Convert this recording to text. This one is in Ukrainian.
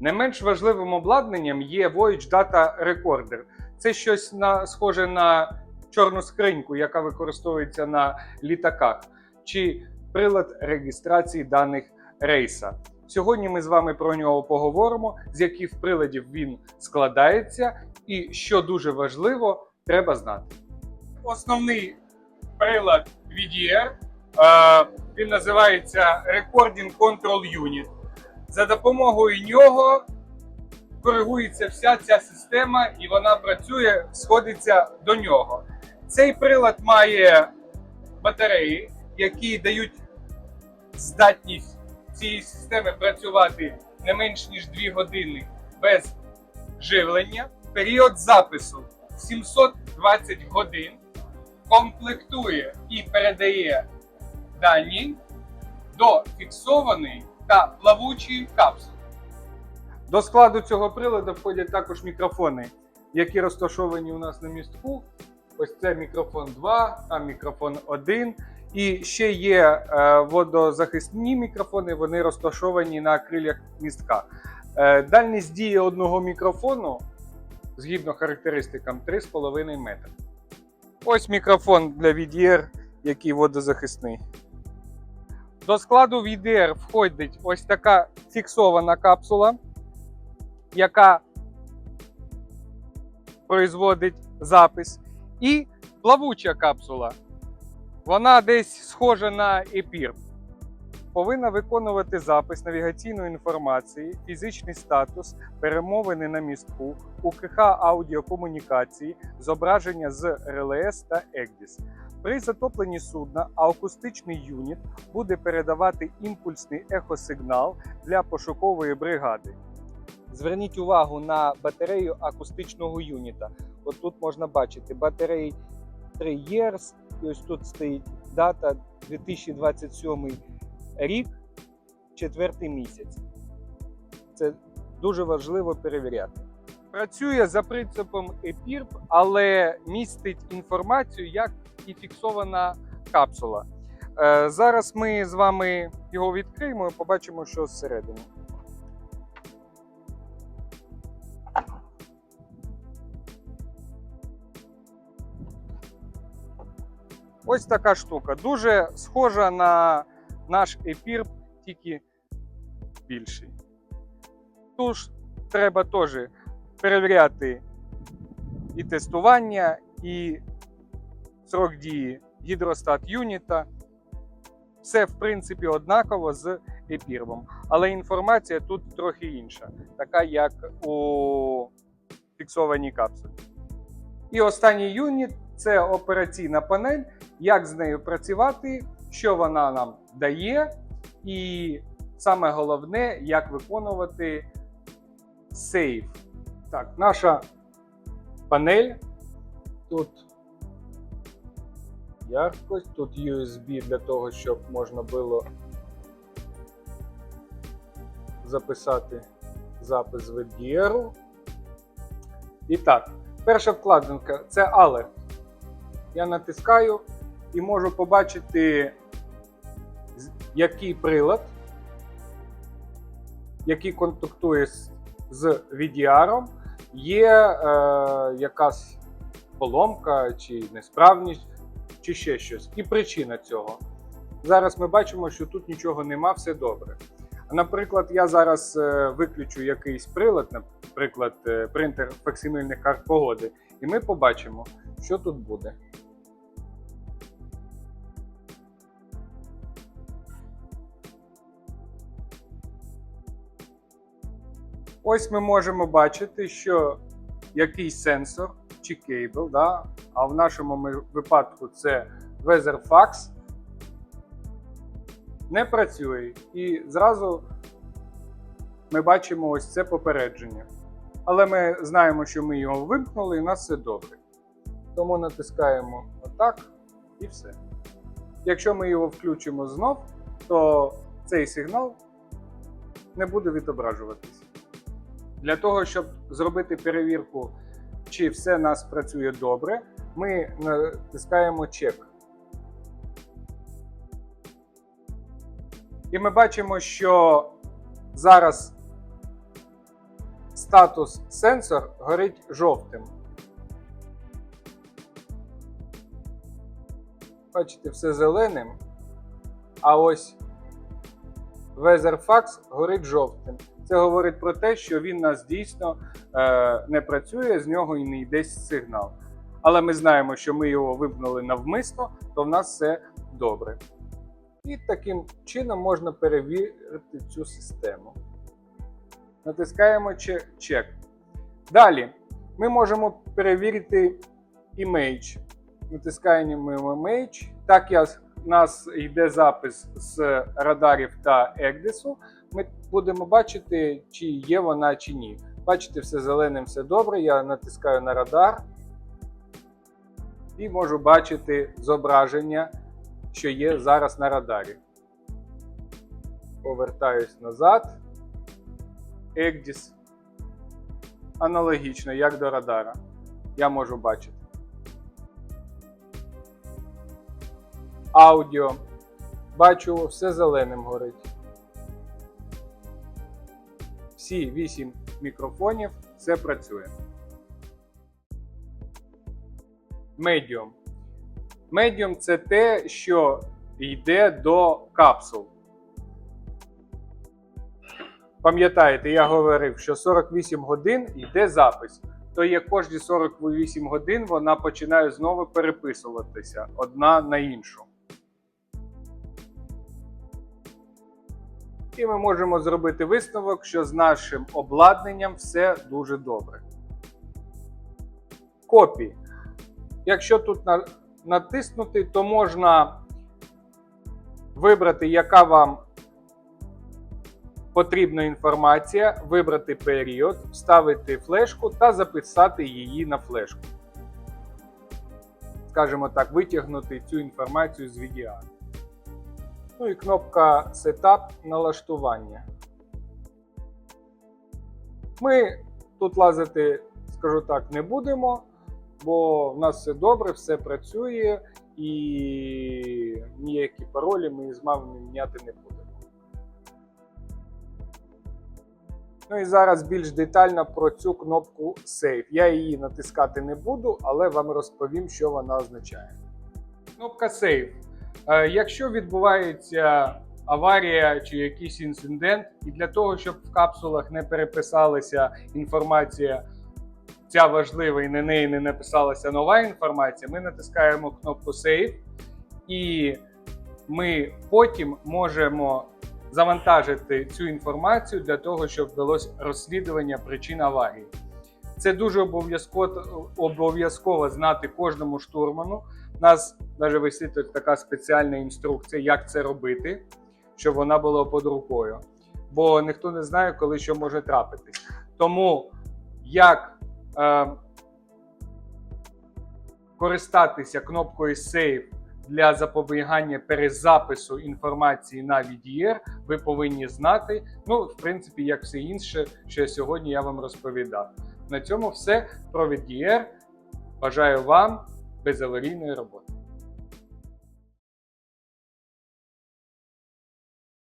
Не менш важливим обладнанням є Voyage Data Recorder. Це щось на, схоже на чорну скриньку, яка використовується на літаках, чи прилад реєстрації даних рейса. Сьогодні ми з вами про нього поговоримо, з яких приладів він складається, і що дуже важливо, треба знати. Основний прилад VDR, е, він називається Recording Control Unit. За допомогою нього коригується вся ця система, і вона працює, сходиться до нього. Цей прилад має батареї, які дають здатність цієї системи працювати не менш ніж 2 години без живлення. Період запису 720 годин комплектує і передає дані до фіксованої та плавучої капсули. До складу цього приладу входять також мікрофони, які розташовані у нас на містку. Ось це мікрофон 2, там мікрофон 1. І ще є е, водозахисні мікрофони, вони розташовані на крилях містка. Е, дальність дії одного мікрофону, згідно характеристикам, 3,5 метри. Ось мікрофон для VDR, який водозахисний. До складу VDR входить ось така фіксована капсула, яка производить запис, і плавуча капсула. Вона десь схожа на епір. Повинна виконувати запис навігаційної інформації, фізичний статус, перемовини на містку, УКХ аудіокомунікації, зображення з РЛС та EGDIS. При затопленні судна акустичний юніт буде передавати імпульсний ехосигнал для пошукової бригади. Зверніть увагу на батарею акустичного юніта. От тут можна бачити батареї 3 years, і ось тут стоїть дата 2027 рік, четвертий місяць. Це дуже важливо перевіряти. Працює за принципом EPIRB, але містить інформацію як і фіксована капсула. Е, Зараз ми з вами його відкриємо і побачимо, що зсередини. Ось така штука. Дуже схожа на наш епір, тільки більший. Тож треба теж перевіряти і тестування, і срок дії гідростат юніта. Все, в принципі, однаково з епірвом. Але інформація тут трохи інша, така як у фіксованій капсулі. І останній юніт це операційна панель, як з нею працювати, що вона нам дає, і саме головне, як виконувати сейф. Так, наша панель. Тут яркость, тут USB для того, щоб можна було записати запис VDR. І так, перша вкладинка це Alert. Я натискаю і можу побачити, який прилад, який контактує з VDR, є е, якась поломка чи несправність, чи ще щось. І причина цього. Зараз ми бачимо, що тут нічого нема, все добре. Наприклад, я зараз е, виключу якийсь прилад, наприклад, е, принтер факсимильних карт погоди, і ми побачимо, що тут буде. Ось ми можемо бачити, що якийсь сенсор чи кейбл, да? А в нашому випадку це WeatherFax, не працює. І зразу ми бачимо ось це попередження. Але ми знаємо, що ми його вимкнули, і у нас все добре. Тому натискаємо отак і все. Якщо ми його включимо знов, то цей сигнал не буде відображуватись. Для того, щоб зробити перевірку, чи все у нас працює добре, ми натискаємо чек. І ми бачимо, що зараз статус сенсор горить жовтим. Бачите, все зеленим. А ось Weatherfax горить жовтим. Це говорить про те, що він нас дійсно е, не працює, з нього і не йде сигнал. Але ми знаємо, що ми його вимкнули навмисно, то в нас все добре. І таким чином можна перевірити цю систему. Натискаємо че- чек. Далі ми можемо перевірити імейдж. Натискаємо Image. Так як у нас йде запис з радарів та Егдесу, ми будемо бачити, чи є вона чи ні. Бачите, все зеленим, все добре. Я натискаю на радар і можу бачити зображення, що є зараз на радарі. Повертаюсь назад. Егдіс. Аналогічно, як до радара. Я можу бачити. Аудіо. Бачу, все зеленим горить. Всі 8 мікрофонів, все працює. Медіум. Медіум це те, що йде до капсул. Пам'ятаєте, я говорив, що 48 годин йде запис. То є кожні 48 годин вона починає знову переписуватися одна на іншу. І ми можемо зробити висновок, що з нашим обладнанням все дуже добре. Копії. Якщо тут натиснути, то можна вибрати, яка вам потрібна інформація, вибрати період, вставити флешку та записати її на флешку. Скажімо так, витягнути цю інформацію з VDR. Ну і кнопка Setup налаштування. Ми тут лазити, скажу так, не будемо, бо в нас все добре, все працює і ніякі паролі ми з вами міняти не будемо. Ну і зараз більш детально про цю кнопку Save. Я її натискати не буду, але вам розповім, що вона означає. Кнопка Save. Е, Якщо відбувається аварія чи якийсь інцидент, і для того, щоб в капсулах не переписалася інформація, ця важлива і на неї не написалася нова інформація, ми натискаємо кнопку Save, і ми потім можемо завантажити цю інформацію для того, щоб вдалося розслідування причин аварії. Це дуже обов'язково обов'язково знати кожному штурману. У нас навіть висить така спеціальна інструкція, як це робити, щоб вона була під рукою. Бо ніхто не знає, коли що може трапитись. Тому як користатися кнопкою Save для запобігання перезапису інформації на VDR, ви повинні знати. Ну, в принципі, як все інше, що сьогодні я вам розповідав. На цьому все про VDR. Бажаю вам безаварійної роботи.